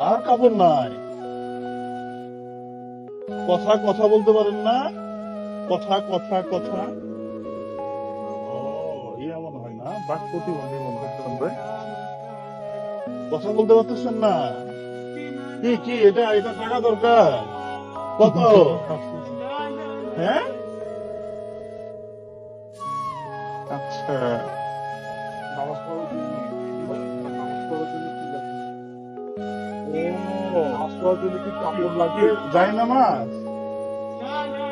আর কাপড় নাই. কথা কথা বলতে পারেন না? কথা কথা কথা ও মনে হয় না? বাক প্রতিবন্ধী মনে ভাই কথা বলতে পারতেছেন না। কি কি, এটা এটা টাকা দরকার। কত? হ্যাঁ? আচ্ছা।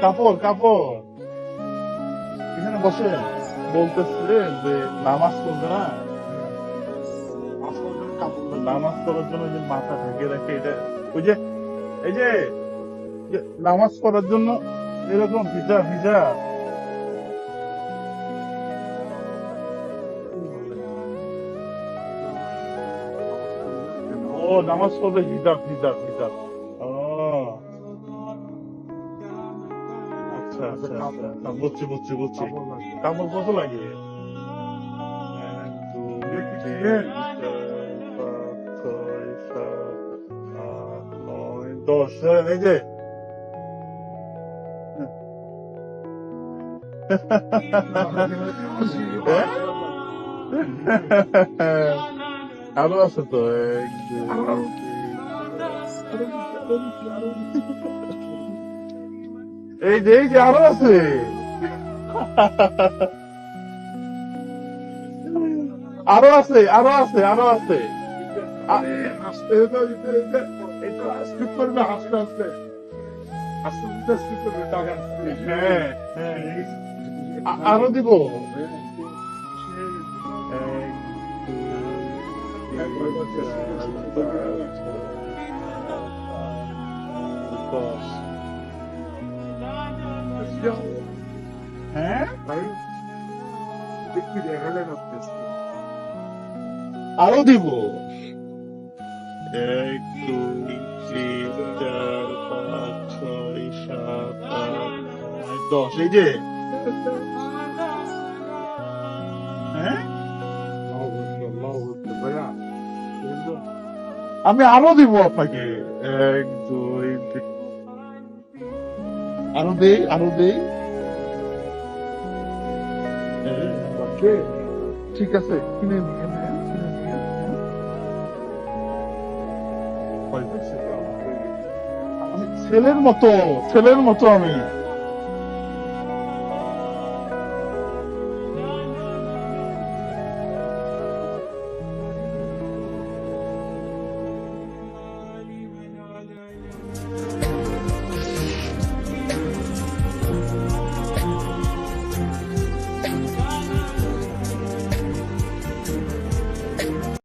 কাপড় কাপড়। বসে বলতেছে যে নামাজ পড়বে না। নামাজ পড়ার জন্য যে মাথা ঢেকে রাখে এটা ওই যে এই যে নামাজ পড়ার জন্য এরকম ভিজা ভিজা। ও নামাজ পড়বে হিজাব হিজাব হিজাব আচ্ছা আচ্ছা বুঝছি বুঝছি বুঝছি। কাপড় কত লাগে। এক, দুই, তিন, দশ হ্যাঁ, এই যে আরও আছে এই যে এই যে আরও আছে আরও আছে আরও আছে আরও আছে করবে হাসতে হাসতে হাসতে হাসতে করবে টাকা হ্যাঁ হ্যাঁ। আরও দিব? হ্যাঁ? ভাই করতেছি আরও দিব? এক দুই তিন চার পাঁচ ছয় সাত আট নয় দশ। এই যে। হ্যাঁ? আমি আরও দিব আপনাকে। এক দুই তিন। আরও দেই আরও দেই। ঠিক আছে কিনে নিয়ে ছেলের মতো ছেলের মতো আমি।